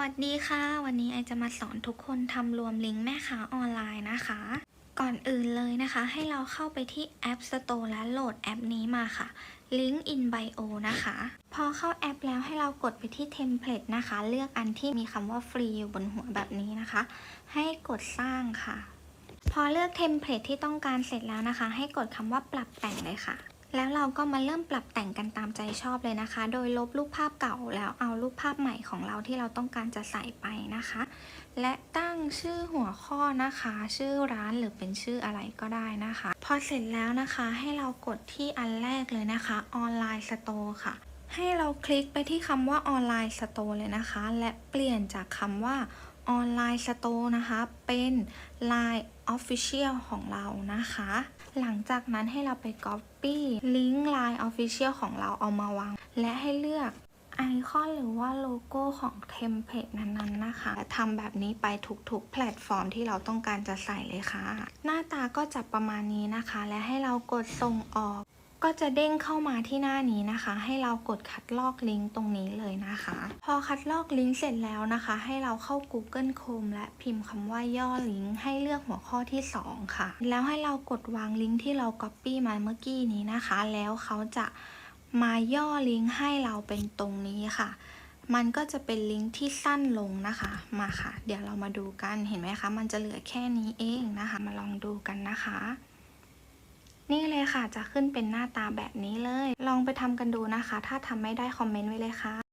วัสดีค่ะ วันนี้ไอจะมาสอนทุกคนทำรวมลิงก์แม่ค้าออนไลน์นะคะ ก่อนอื่นเลยนะคะ ให้เราเข้าไปที่ App Store และโหลดแอปนี้มาค่ะ Link in Bio นะคะ พอเข้าแอปแล้วให้เรากดไปที่ Template นะคะ เลือกอันที่มีคำว่าฟรีอยู่บนหัวแบบนี้นะคะ ให้กดสร้างค่ะ พอเลือกเทมเพลตที่ต้องการเสร็จแล้วนะคะ ให้กดคำว่าปรับแต่งเลยค่ะ แล้วเราก็มาเริ่มปรับแต่งกันตามใจชอบเลยนะคะ โดยลบรูปภาพเก่าแล้วเอารูปภาพใหม่ของเราที่เราต้องการจะใส่ไปนะคะ และตั้งชื่อหัวข้อนะคะ ชื่อร้านหรือเป็นชื่ออะไรก็ได้นะคะ พอเสร็จแล้วนะคะให้เรากดที่อันแรกเลยนะคะออนไลน์สโตร์ค่ะ ให้เราคลิกไปที่คำว่าออนไลน์สโตร์เลยนะคะ และเปลี่ยนจากคำว่า ออนไลน์สโตร์นะคะ เป็น Line Official ของเรานะคะ หลังจากนั้นให้เราไป Copy ลิงก์ Line Official ของเราเอามาวาง และให้เลือกไอคอนหรือว่าโลโก้ของเทมเพลตนั้นๆนะคะทำแบบนี้ไปทุกๆ แพลตฟอร์มที่เราต้องการจะใส่เลยค่ะ หน้าตาก็จะประมาณนี้นะคะ และให้เรากดส่งออก ก็จะเด้งเข้ามาที่หน้านี้นะคะ ให้เรากดคัดลอกลิงก์ตรงนี้เลยนะคะ พอคัดลอกลิงก์เสร็จแล้วนะคะ ให้เราเข้า Google Chrome และพิมพ์คำว่าย่อลิงก์ให้เลือกหัวข้อที่ 2 ค่ะ แล้วให้เรากดวางลิงก์ที่เรา Copy มาเมื่อกี้นี้นะคะ แล้วเขาจะมาย่อลิงก์ให้เราเป็นตรงนี้ค่ะ มันก็จะเป็นลิงก์ที่สั้นลงนะคะ มาค่ะ เดี๋ยวเรามาดูกันเห็นไหมคะ มันจะเหลือแค่นี้เองนะคะ มาลองดูกันนะคะ ค่ะ จะขึ้นเป็นหน้าตาแบบนี้เลย ลองไปทำกันดูนะคะ ถ้าทำไม่ได้คอมเมนต์ไว้เลยค่ะ